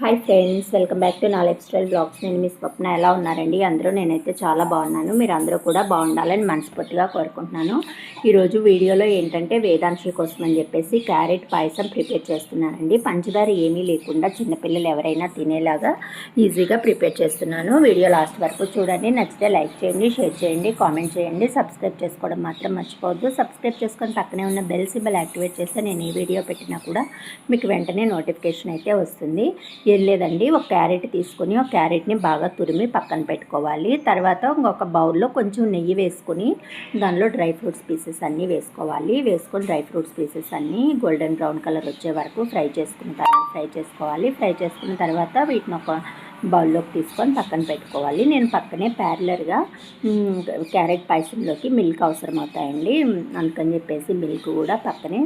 Hi friends welcome back to నా lifestyle blogs నేను మీ స్వప్న ఎలా ఉన్నారండి? అందరూ నేనైతే చాలా బాగున్నాను. మీరు అందరూ కూడా బాగుండాలని మనస్ఫూర్తిగా కోరుకుంటున్నాను. ఈరోజు వీడియోలో ఏంటంటే వేదాంశి కోసం అని చెప్పేసి క్యారెట్ పాయసం ప్రిపేర్ చేస్తున్నానండి. పంచదార ఏమీ లేకుండా చిన్నపిల్లలు ఎవరైనా తినేలాగా ఈజీగా ప్రిపేర్ చేస్తున్నాను. వీడియో లాస్ట్ వరకు చూడండి. నచ్చితే లైక్ చేయండి షేర్ చేయండి కామెంట్ చేయండి. సబ్స్క్రైబ్ చేసుకోవడం మాత్రం మర్చిపోవద్దు. సబ్స్క్రైబ్ చేసుకొని పక్కనే ఉన్న బెల్ సింబల్ యాక్టివేట్ చేస్తే నేను ఏ వీడియో పెట్టినా కూడా మీకు వెంటనే నోటిఫికేషన్ అయితే వస్తుంది. ఏం లేదండి ఒక క్యారెట్ తీసుకొని ఒక క్యారెట్ని బాగా తురిమి పక్కన పెట్టుకోవాలి. తర్వాత ఇంకొక బౌల్లో కొంచెం నెయ్యి వేసుకొని దానిలో డ్రై ఫ్రూట్స్ పీసెస్ అన్నీ వేసుకోవాలి. వేసుకొని డ్రై ఫ్రూట్స్ పీసెస్ అన్నీ గోల్డెన్ బ్రౌన్ కలర్ వచ్చే వరకు ఫ్రై చేసుకున్న తర్వాత ఫ్రై చేసుకోవాలి. ఫ్రై చేసుకున్న తర్వాత వీటిని ఒక బౌల్లోకి తీసుకొని పక్కన పెట్టుకోవాలి. నేను పక్కనే ప్యారలర్గా క్యారెట్ పాయసంలోకి మిల్క్ అవసరం అవుతాయండి అందుకని చెప్పేసి మిల్క్ కూడా పక్కనే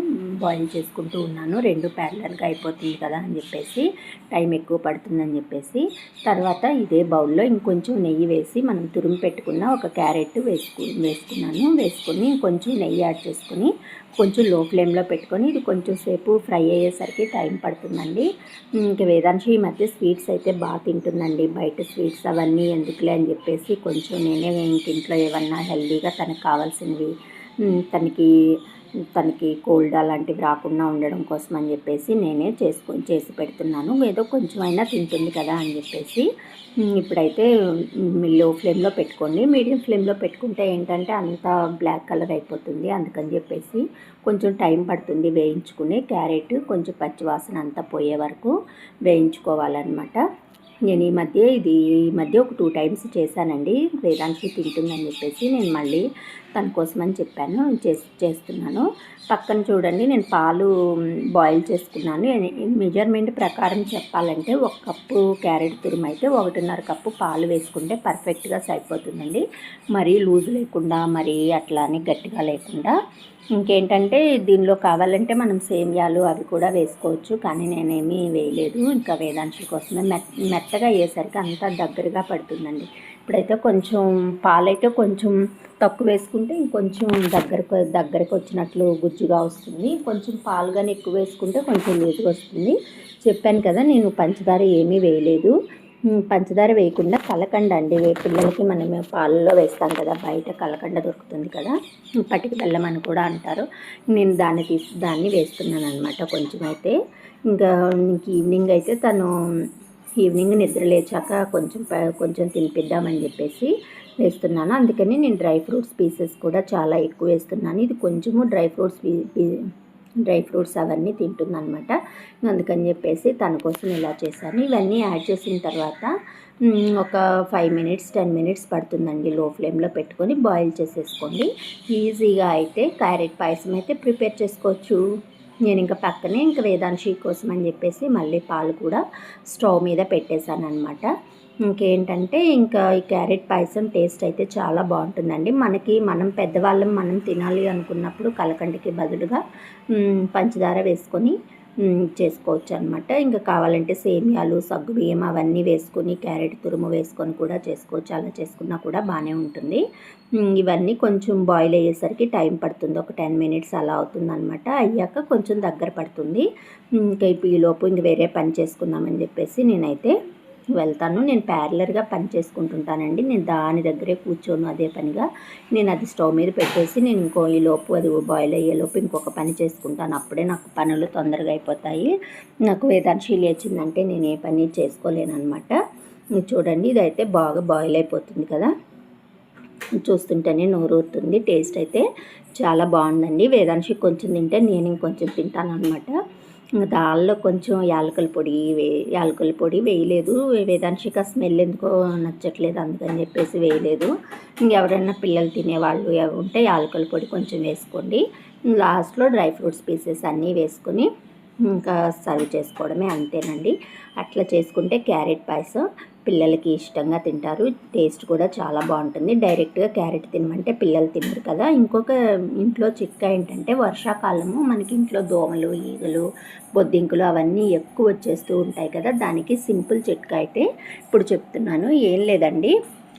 బాయిల్ చేసుకుంటూ ఉన్నాను. రెండు ప్యారలర్గా అయిపోతుంది కదా అని చెప్పేసి టైం ఎక్కువ పడుతుందని చెప్పేసి. తర్వాత ఇదే బౌల్లో ఇంకొంచెం నెయ్యి వేసి మనం తురిమి పెట్టుకున్న ఒక క్యారెట్ వేసుకు వేసుకున్నాను. వేసుకొని కొంచెం నెయ్యి యాడ్ చేసుకొని కొంచెం లో ఫ్లేమ్లో పెట్టుకొని ఇది కొంచెం సేపు ఫ్రై అయ్యేసరికి టైం పడుతుందండి. ఇంకా వేదాంశి ఈ మధ్య స్వీట్స్ అయితే బాగా తింటుందండి. బయట స్వీట్స్ అవన్నీ ఎందుకులే అని చెప్పేసి కొంచెం నేనే ఇంట్లో ఏమన్నా హెల్దీగా తనకు కావాల్సినవి తనకి తనకి కోల్డ్ అలాంటివి రాకుండా ఉండడం కోసం అని చెప్పేసి నేనే చేసుకొని చేసి పెడుతున్నాను. ఏదో కొంచెం అయినా తింటుంది కదా అని చెప్పేసి ఇప్పుడైతే లో ఫ్లేమ్లో పెట్టుకోండి. మీడియం ఫ్లేమ్లో పెట్టుకుంటే ఏంటంటే అంత బ్లాక్ కలర్ అయిపోతుంది. అందుకని చెప్పేసి కొంచెం టైం పడుతుంది వేయించుకుని క్యారెట్ కొంచెం పచ్చివాసన అంతా పోయే వరకు వేయించుకోవాలన్నమాట. నేను ఈ మధ్య ఇది ఈ మధ్య ఒక టూ టైమ్స్ చేశానండి. వేదాంశి తింటుందని చెప్పేసి నేను మళ్ళీ తన కోసం అని చెప్పాను. చే చేస్తున్నాను. పక్కన చూడండి నేను పాలు బాయిల్ చేసుకున్నాను. మెజర్మెంట్ ప్రకారం చెప్పాలంటే ఒక కప్పు క్యారెట్ తురుము అయితే ఒకటిన్నర కప్పు పాలు వేసుకుంటే పర్ఫెక్ట్గా సరిపోతుందండి. మరీ లూజ్ లేకుండా మరీ అట్లా అని గట్టిగా లేకుండా. ఇంకేంటంటే దీనిలో కావాలంటే మనం సేమియాలు అవి కూడా వేసుకోవచ్చు. కానీ నేనేమీ వేయలేదు. ఇంకా వేదాంశుల కోసమే మెత్త మెత్తగా అయ్యేసరికి అంతా దగ్గరగా పడుతుందండి. ఇప్పుడైతే కొంచెం పాలైతే కొంచెం తక్కువ వేసుకుంటే ఇంకొంచెం దగ్గరకు దగ్గరకు వచ్చినట్లు గుజ్జుగా వస్తుంది. కొంచెం పాలు కానీ ఎక్కువ వేసుకుంటే కొంచెం నీట్గా వస్తుంది. చెప్పాను కదా నేను పంచదార ఏమీ వేయలేదు. పంచదార వేయకుండా కలకండ అండి. పిల్లలకి మనం పాలలో వేస్తాం కదా బయట కలకండ దొరుకుతుంది కదా. పటికి బెల్లం అని కూడా అంటారు. నేను దాన్ని తీసి దాన్ని వేస్తున్నాను అనమాట కొంచెం అయితే. ఇంకా ఈవినింగ్ అయితే తను ఈవినింగ్ నిద్ర లేచాక కొంచెం కొంచెం తినిపిద్దామని చెప్పేసి వేస్తున్నాను అందుకని నేను డ్రై ఫ్రూట్స్ పీసెస్ కూడా చాలా ఎక్కువ వేస్తున్నాను. ఇది కొంచెము డ్రై ఫ్రూట్స్ డ్రై ఫ్రూట్స్ అవన్నీ తింటుందనమాట అందుకని చెప్పేసి తన కోసం ఇలా చేశాను. ఇవన్నీ యాడ్ చేసిన తర్వాత ఒక ఫైవ్ మినిట్స్ టెన్ మినిట్స్ పడుతుందండి లో ఫ్లేమ్లో పెట్టుకొని బాయిల్ చేసేసుకోండి. ఈజీగా అయితే క్యారెట్ పాయసం అయితే ప్రిపేర్ చేసుకోవచ్చు. నేను ఇంకా పక్కనే ఇంకా వేదాంశి కోసం అని చెప్పేసి మళ్ళీ పాలు కూడా స్టవ్ మీద పెట్టేశాను అనమాట ఇంకేంటంటే ఇంకా ఈ క్యారెట్ పాయసం టేస్ట్ అయితే చాలా బాగుంటుందండి. మనకి మనం పెద్దవాళ్ళం మనం తినాలి అనుకున్నప్పుడు కలకండికి బదులుగా పంచదార వేసుకొని చేసుకోవచ్చు అనమాట ఇంకా కావాలంటే సేమియాలు సగ్గు బియ్యం అవన్నీ వేసుకొని క్యారెట్ తురుము వేసుకొని కూడా చేసుకోవచ్చు. అలా చేసుకున్నా కూడా బాగానే ఉంటుంది. ఇవన్నీ కొంచెం బాయిల్ అయ్యేసరికి టైం పడుతుంది. ఒక టెన్ మినిట్స్ అలా అవుతుంది అనమాట అయ్యాక కొంచెం దగ్గర పడుతుంది. ఇంకా ఈ ఇంక వేరే పని చేసుకుందామని చెప్పేసి నేనైతే వెళ్తాను. నేను ప్యారలర్గా పని చేసుకుంటుంటానండి. నేను దాని దగ్గరే కూర్చోను అదే పనిగా. నేను అది స్టవ్ మీద పెట్టేసి నేను ఇంకో ఈ లోపు అది బాయిల్ అయ్యేలోపు ఇంకొక పని చేసుకుంటాను. అప్పుడే నాకు పనులు తొందరగా అయిపోతాయి. నాకు వేదాంశి లేచిందంటే నేను ఏ పని చేసుకోలేను అనమాట చూడండి ఇదైతే బాగా బాయిల్ అయిపోతుంది కదా. చూస్తుంటేనే నోరూరుతుంది. టేస్ట్ అయితే చాలా బాగుందండి. వేదాంశి కొంచెం తింటే నేను ఇంకొంచెం తింటాను అనమాట దానిలో కొంచెం యాలకుల పొడి వే యాలకుల పొడి వేయలేదు. వేదాంశిక స్మెల్ ఎందుకో నచ్చట్లేదు అందుకని చెప్పేసి వేయలేదు. ఇంకెవరైనా పిల్లలు తినేవాళ్ళు ఉంటే యాలకుల పొడి కొంచెం వేసుకోండి. లాస్ట్లో డ్రై ఫ్రూట్స్ పీసెస్ అన్నీ వేసుకొని ఇంకా సర్వ్ చేసుకోవడమే అంతేనండి. అట్లా చేసుకుంటే క్యారెట్ పాయసం పిల్లలకి ఇష్టంగా తింటారు. టేస్ట్ కూడా చాలా బాగుంటుంది. డైరెక్ట్గా క్యారెట్ తినమంటే పిల్లలు తినరు కదా. ఇంకొక ఇంట్లో చిక్క ఏంటంటే వర్షాకాలము మనకి ఇంట్లో దోమలు ఈగలు బొద్దింకులు అవన్నీ ఎక్కువ వచ్చేస్తూ ఉంటాయి కదా. దానికి సింపుల్ చిట్కా అయితే ఇప్పుడు చెప్తున్నాను. ఏం లేదండి.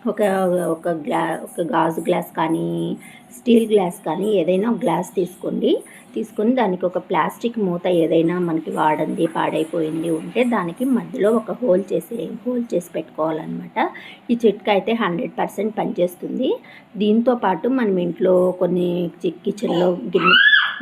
ఒక ఒక గ్లా ఒక గాజు గ్లాస్ కానీ స్టీల్ గ్లాస్ కానీ ఏదైనా గ్లాస్ తీసుకోండి. తీసుకొని దానికి ఒక ప్లాస్టిక్ మూత ఏదైనా మనకి వాడంది పాడైపోయింది ఉంటే దానికి మధ్యలో ఒక హోల్ చేసి హోల్ చేసి పెట్టుకోవాలన్నమాట. ఈ చిట్క అయితే హండ్రెడ్ పర్సెంట్ పనిచేస్తుంది. దీంతో పాటు మనం ఇంట్లో కొన్ని చి- కిచెన్లో గిన్నె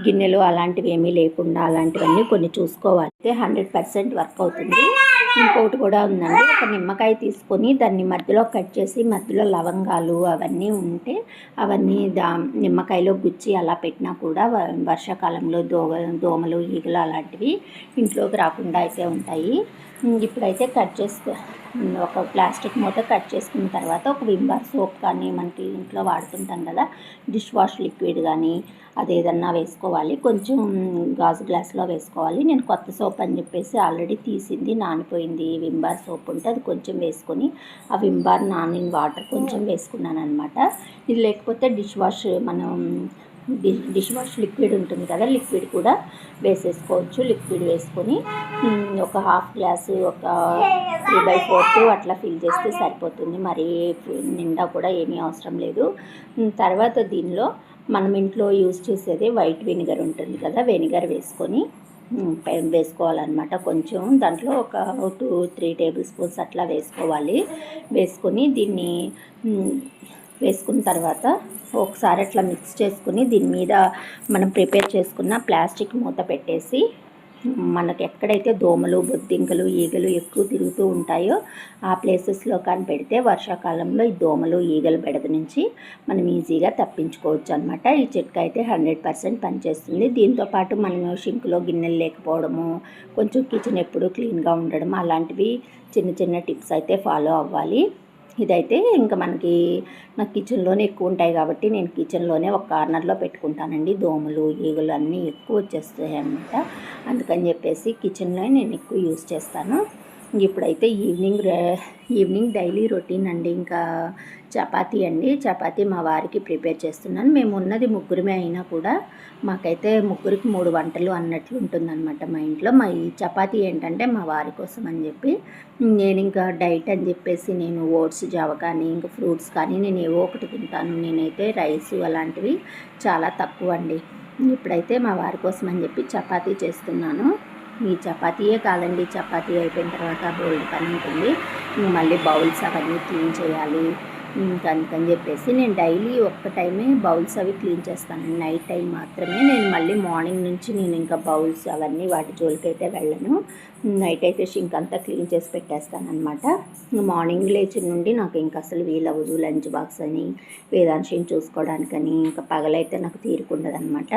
గిన్నెలు అలాంటివి ఏమీ లేకుండా అలాంటివన్నీ కొన్ని చూసుకోవాలి. అయితే హండ్రెడ్ పర్సెంట్ వర్క్ అవుతుంది. ఇంకోటి కూడా ఉందండి. ఒక నిమ్మకాయ తీసుకొని దాన్ని మధ్యలో కట్ చేసి మధ్యలో లవంగాలు అవన్నీ ఉంటే అవన్నీ దా నిమ్మకాయలో గుచ్చి అలా పెట్టినా కూడా వర్షాకాలంలో దోమ దోమలు ఈగలు అలాంటివి ఇంట్లోకి రాకుండా అయితే ఉంటాయి. ఇప్పుడైతే కట్ చేసుకో ఒక ప్లాస్టిక్ మూత కట్ చేసుకున్న తర్వాత ఒక వింబార్ సోప్ కానీ మనకి ఇంట్లో వాడుతుంటాం కదా డిష్ వాష్ లిక్విడ్ కానీ అది ఏదన్నా వేసుకోవాలి. కొంచెం గాజు గ్లాస్లో వేసుకోవాలి. నేను కొత్త సోప్ అని చెప్పేసి ఆల్రెడీ తీసింది నానిపోయింది వింబార్ సోప్ ఉంటే అది కొంచెం వేసుకొని ఆ వింబార్ నానిన వాటర్ కొంచెం వేసుకున్నాను అనమాట ఇది లేకపోతే డిష్ వాష్ మనం డిష్ వాష్ లిక్విడ్ ఉంటుంది కదా లిక్విడ్ కూడా వేసేసుకోవచ్చు. లిక్విడ్ వేసుకొని ఒక హాఫ్ గ్లాసు ఒక త్రీ బై ఫోర్త్ అట్లా ఫిల్ చేస్తే సరిపోతుంది. మరి నిండా కూడా ఏమీ అవసరం లేదు. తర్వాత దీనిలో మనం ఇంట్లో యూజ్ చేసేది వైట్ వెనిగర్ ఉంటుంది కదా వెనిగర్ వేసుకొని వేసుకోవాలన్నమాట. కొంచెం దాంట్లో ఒక టూ త్రీ టేబుల్ స్పూన్స్ అట్లా వేసుకోవాలి. వేసుకొని దీన్ని వేసుకున్న తర్వాత ఒకసారి అట్లా మిక్స్ చేసుకుని దీని మీద మనం ప్రిపేర్ చేసుకున్న ప్లాస్టిక్ మూత పెట్టేసి మనకు ఎక్కడైతే దోమలు బొద్దింకలు ఈగలు ఎక్కువ తిరుగుతూ ఉంటాయో ఆ ప్లేసెస్లో కానీ పెడితే వర్షాకాలంలో ఈ దోమలు ఈగల బెడద నుంచి మనం ఈజీగా తప్పించుకోవచ్చు అనమాట ఈ చిట్కా అయితే హండ్రెడ్ పర్సెంట్ పనిచేస్తుంది. దీంతోపాటు మనం షింక్లో గిన్నెలు లేకపోవడము కొంచెం కిచెన్ ఎప్పుడూ క్లీన్గా ఉండడం అలాంటివి చిన్న చిన్న టిప్స్ అయితే ఫాలో అవ్వాలి. ఇదైతే ఇంకా మనకి నాకు కిచెన్లోనే ఎక్కువ ఉంటాయి కాబట్టి నేను కిచెన్లోనే ఒక కార్నర్లో పెట్టుకుంటానండి. దోమలు ఈగలు అన్నీ ఎక్కువ వచ్చేస్తాయి అన్నమాట అందుకని చెప్పేసి కిచెన్లో నేను ఎక్కువ యూస్ చేస్తాను. ఇప్పుడైతే ఈవినింగ్ ఈవినింగ్ డైలీ రొటీన్ అండి. ఇంకా చపాతీ అండి. చపాతీ మా వారికి ప్రిపేర్ చేస్తున్నాను. మేము ఉన్నది ముగ్గురమే అయినా కూడా మాకైతే ముగ్గురికి మూడు వంటలు అన్నట్లు ఉంటుందన్నమాట మా ఇంట్లో. మా ఈ చపాతీ ఏంటంటే మా వారి కోసం అని చెప్పి నేను ఇంకా డైట్ అని చెప్పేసి నేను ఓట్స్ జావ కానీ ఇంకా ఫ్రూట్స్ కానీ నేను ఏవో ఒకటి తింటాను. నేనైతే రైస్ అలాంటివి చాలా తక్కువ అండి. ఇప్పుడైతే మా వారి కోసం అని చెప్పి చపాతీ చేస్తున్నాను. ఈ చపాతీయే కాదండి చపాతీ అయిపోయిన తర్వాత బోల్డ్ పని ఉంటుంది. మళ్ళీ బౌల్స్ అవన్నీ క్లీన్ చేయాలి. అందుకని చెప్పేసి నేను డైలీ ఒక్క టైమే బౌల్స్ అవి క్లీన్ చేస్తాను. నైట్ టైం మాత్రమే నేను మళ్ళీ మార్నింగ్ నుంచి నేను ఇంకా బౌల్స్ అవన్నీ వాటి జోలికైతే వెళ్ళను. నైట్ అయితే షింక్ అంతా క్లీన్ చేసి పెట్టేస్తాను అనమాట మార్నింగ్ లేచి నుండి నాకు ఇంకా అసలు వీలవ్వదు లంచ్ బాక్స్ అని వేదాంశం చూసుకోవడానికని ఇంకా పగలైతే నాకు తీరుకుండదనమాట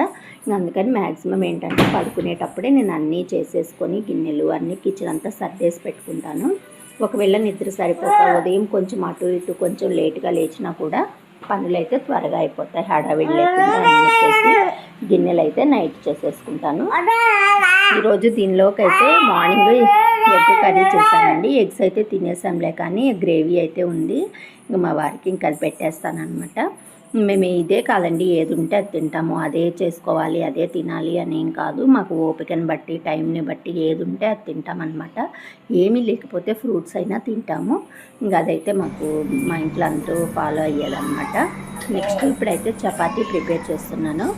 అందుకని మ్యాక్సిమం ఏంటంటే పడుకునేటప్పుడే నేను అన్నీ చేసేసుకొని గిన్నెలు అన్నీ కిచెన్ అంతా సర్దేసి పెట్టుకుంటాను. ఒకవేళ నిద్ర సరిపోక ఉదయం కొంచెం అటు ఇటు కొంచెం లేట్గా లేచినా కూడా పనులు అయితే త్వరగా అయిపోతాయి. హడావిడి లేకుండా చెప్పేసి గిన్నెలు అయితే నైట్ చేసేసుకుంటాను. ఈరోజు దీనిలోకి అయితే మార్నింగ్ ఎగ్ కర్రీ చేశానండి. ఎగ్స్ అయితే తినేసాంలే కానీ గ్రేవీ అయితే ఉంది. ఇంక మా వారికి ఇంకా అది పెట్టేస్తాను అనమాట మేము ఇదే కాదండి ఏది ఉంటే అది తింటాము. అదే చేసుకోవాలి అదే తినాలి అని ఏం కాదు. మాకు ఓపికని బట్టి టైంని బట్టి ఏది ఉంటే అది తింటామన్నమాట. ఏమీ లేకపోతే ఫ్రూట్స్ అయినా తింటాము. ఇంకా అదైతే మాకు మా ఇంట్లో అంటూ ఫాలో అయ్యేదన్నమాట. నెక్స్ట్ ఇప్పుడైతే చపాతీ ప్రిపేర్ చేస్తున్నాను.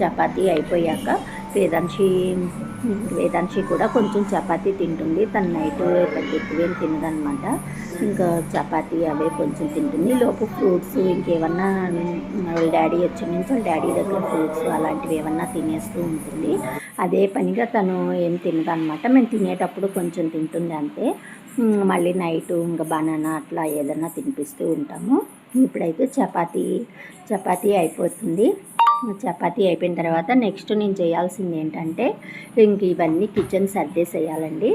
చపాతీ అయిపోయాక వేదాంశి వేదాంశి కూడా కొంచెం చపాతీ తింటుంది. తన నైట్ పెద్ద ఎక్కువేం తినదనమాట ఇంకా చపాతీ అవే కొంచెం తింటుంది. లోపు ఫ్రూట్స్ ఇంకేమన్నా వాళ్ళ డాడీ వచ్చే నుంచి వాళ్ళ డాడీ దగ్గర ఫ్రూట్స్ అలాంటివి ఏమన్నా తినేస్తూ ఉంటుంది. అదే పనిగా తను ఏం తినదనమాట మేము తినేటప్పుడు కొంచెం తింటుంది అంతే. మళ్ళీ నైట్ ఇంకా బనానా అట్లా ఏదన్నా తినిపిస్తూ ఉంటాము. ఇప్పుడైతే చపాతీ చపాతీ అయిపోతుంది. చపాతీ అయిపోయిన తర్వాత నెక్స్ట్ నేను చేయాల్సింది ఏంటంటే ఇంక ఇవన్నీ కిచెన్ సర్దేసేయాలండి.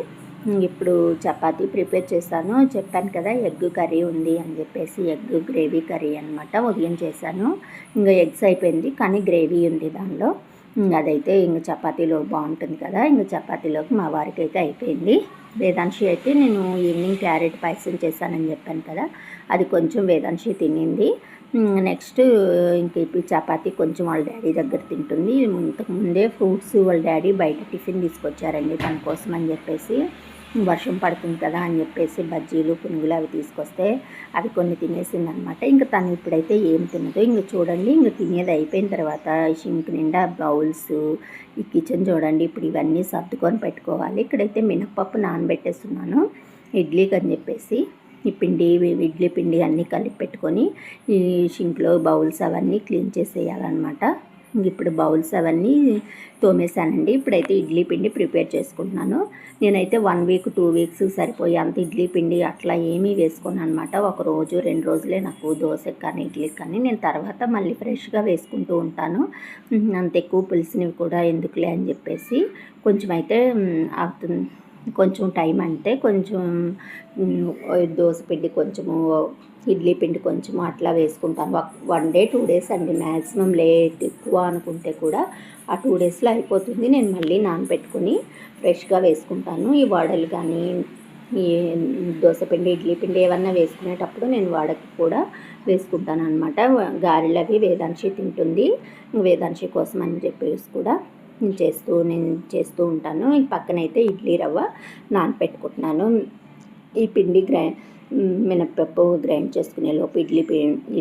ఇప్పుడు చపాతీ ప్రిపేర్ చేశాను. చెప్పాను కదా ఎగ్ కర్రీ ఉంది అని చెప్పేసి ఎగ్ గ్రేవీ కర్రీ అనమాట ఉదయం చేశాను. ఇంకా ఎగ్స్ అయిపోయింది కానీ గ్రేవీ ఉంది దానిలో. అదైతే ఇంక చపాతీలో బాగుంటుంది కదా ఇంక చపాతీలోకి మా వారికి అయితే అయిపోయింది. వేదాంశి అయితే నేను ఈవినింగ్ క్యారెట్ పాయసం చేశానని చెప్పాను కదా అది కొంచెం వేదాంశి తినింది. నెక్స్ట్ ఇంక ఇప్పుడు చపాతీ కొంచెం వాళ్ళ డాడీ దగ్గర తింటుంది. ఇంతకు ముందే ఫ్రూట్స్ వాళ్ళ డాడీ బయట టిఫిన్ తీసుకొచ్చారండి తన కోసం అని చెప్పేసి. వర్షం పడుతుంది కదా అని చెప్పేసి బజ్జీలు పునుగులు అవి తీసుకొస్తే అవి కొన్ని తినేసింది అనమాట ఇంకా తను ఇప్పుడైతే ఏం తినదు. ఇంక చూడండి ఇంక తినేది అయిపోయిన తర్వాత షింక్ నిండా బౌల్స్ ఈ కిచెన్ చూడండి ఇప్పుడు ఇవన్నీ సర్దుకొని పెట్టుకోవాలి. ఇక్కడైతే మినప్పప్పు నానబెట్టేస్తున్నాను ఇడ్లీకి అని చెప్పేసి. ఈ పిండి ఇడ్లీ పిండి అన్నీ కలిపి పెట్టుకొని ఈ షింక్లో బౌల్స్ అవన్నీ క్లీన్ చేసేయాలన్నమాట. ఇప్పుడు బౌల్స్ అవన్నీ తోమేశానండి. ఇప్పుడైతే ఇడ్లీ పిండి ప్రిపేర్ చేసుకుంటున్నాను. నేనైతే వన్ వీక్ టూ వీక్స్ సరిపోయే అంత ఇడ్లీ పిండి అట్లా ఏమీ వేసుకోను అనమాట ఒక రోజు రెండు రోజులే నాకు దోశకి కానీ ఇడ్లీకి కానీ. నేను తర్వాత మళ్ళీ ఫ్రెష్గా వేసుకుంటూ ఉంటాను. అంత ఎక్కువ పులిసినవి కూడా ఎందుకులే అని చెప్పేసి కొంచెం అయితే అవుతుంది. కొంచెం టైం అంటే కొంచెం దోశ పిండి కొంచెము ఇడ్లీ పిండి కొంచెం అట్లా వేసుకుంటాను. వన్ డే టూ డేస్ అండి. మ్యాక్సిమం లేట్ ఎక్కువ అనుకుంటే కూడా ఆ టూ డేస్లో అయిపోతుంది. నేను మళ్ళీ నానబెట్టుకుని ఫ్రెష్గా వేసుకుంటాను. ఈ వడలు కానీ ఈ పిండి ఇడ్లీ పిండి ఏమన్నా వేసుకునేటప్పుడు నేను వాడకి కూడా వేసుకుంటాను అనమాట గారెలు అవి వేదాంశి తింటుంది. వేదాంశి కోసం అని చెప్పేసి కూడా చేస్తూ నేను చేస్తూ ఉంటాను. పక్కనైతే ఇడ్లీ రవ్వ నానపెట్టుకుంటున్నాను. ఈ పిండి గ్రై మినప్పప్పు గ్రైండ్ చేసుకునే లోపు ఇడ్లీ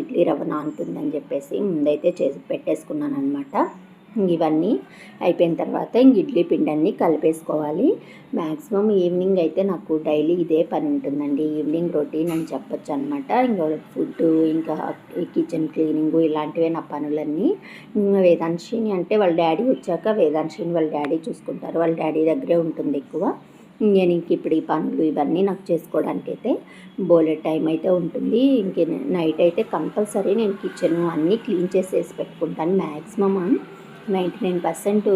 ఇడ్లీ రవ్వ నానుతుందని చెప్పేసి ముందైతే చేసి పెట్టేసుకున్నాను అనమాట ఇవన్నీ అయిపోయిన తర్వాత ఇంక ఇడ్లీ పిండి అన్నీ కలిపేసుకోవాలి. మ్యాక్సిమం ఈవినింగ్ అయితే నాకు డైలీ ఇదే పని ఉంటుందండి. ఈవినింగ్ రొటీన్ అని చెప్పొచ్చు అనమాట ఇంకా ఫుడ్ ఇంకా కిచెన్ క్లీనింగ్ ఇలాంటివే నా పనులన్నీ. వేదాంశిని అంటే వాళ్ళ డాడీ వచ్చాక వేదాంశిని వాళ్ళ డాడీ చూసుకుంటారు. వాళ్ళ డాడీ దగ్గరే ఉంటుంది ఎక్కువ. నేను ఇంక ఇప్పుడు ఈ పనులు ఇవన్నీ నాకు చేసుకోవడానికి అయితే బోలే టైం అయితే ఉంటుంది. ఇంక నైట్ అయితే కంపల్సరీ నేను కిచెన్ అన్నీ క్లీన్ చేసేసి పెట్టుకుంటాను. Maximum ninety nine percent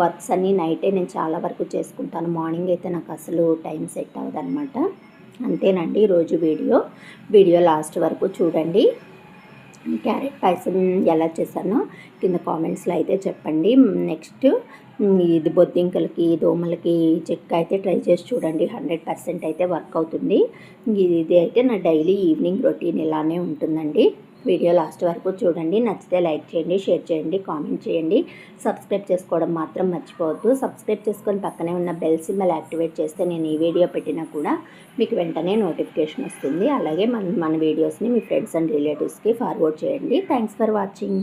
works అన్నీ నైటే నేను చాలా వరకు చేసుకుంటాను. మార్నింగ్ అయితే నాకు అసలు టైం సెట్ అవ్వదనమాట అంతేనండి ఈరోజు వీడియో. వీడియో లాస్ట్ వరకు చూడండి. క్యారెట్ పాయసం ఎలా చేశానో కింద కామెంట్స్లో అయితే చెప్పండి. నెక్స్ట్ ఇది బొద్దింకలకి దోమలకి చెక్క అయితే ట్రై చేసి చూడండి. హండ్రెడ్ పర్సెంట్ అయితే వర్క్ అవుతుంది. ఇది అయితే నా డైలీ ఈవినింగ్ రొటీన్ ఇలానే ఉంటుందండి. వీడియో లాస్ట్ వరకు చూడండి. నచ్చితే లైక్ చేయండి షేర్ చేయండి కామెంట్ చేయండి. సబ్స్క్రైబ్ చేసుకోవడం మాత్రం మర్చిపోవద్దు. సబ్స్క్రైబ్ చేసుకొని పక్కనే ఉన్న బెల్ సింబల్ యాక్టివేట్ చేస్తే నేను ఈ వీడియో పెట్టినా కూడా మీకు వెంటనే నోటిఫికేషన్ వస్తుంది. అలాగే మన మన వీడియోస్ని మీ ఫ్రెండ్స్ అండ్ రిలేటివ్స్కి ఫార్వర్డ్ చేయండి. Thanks for watching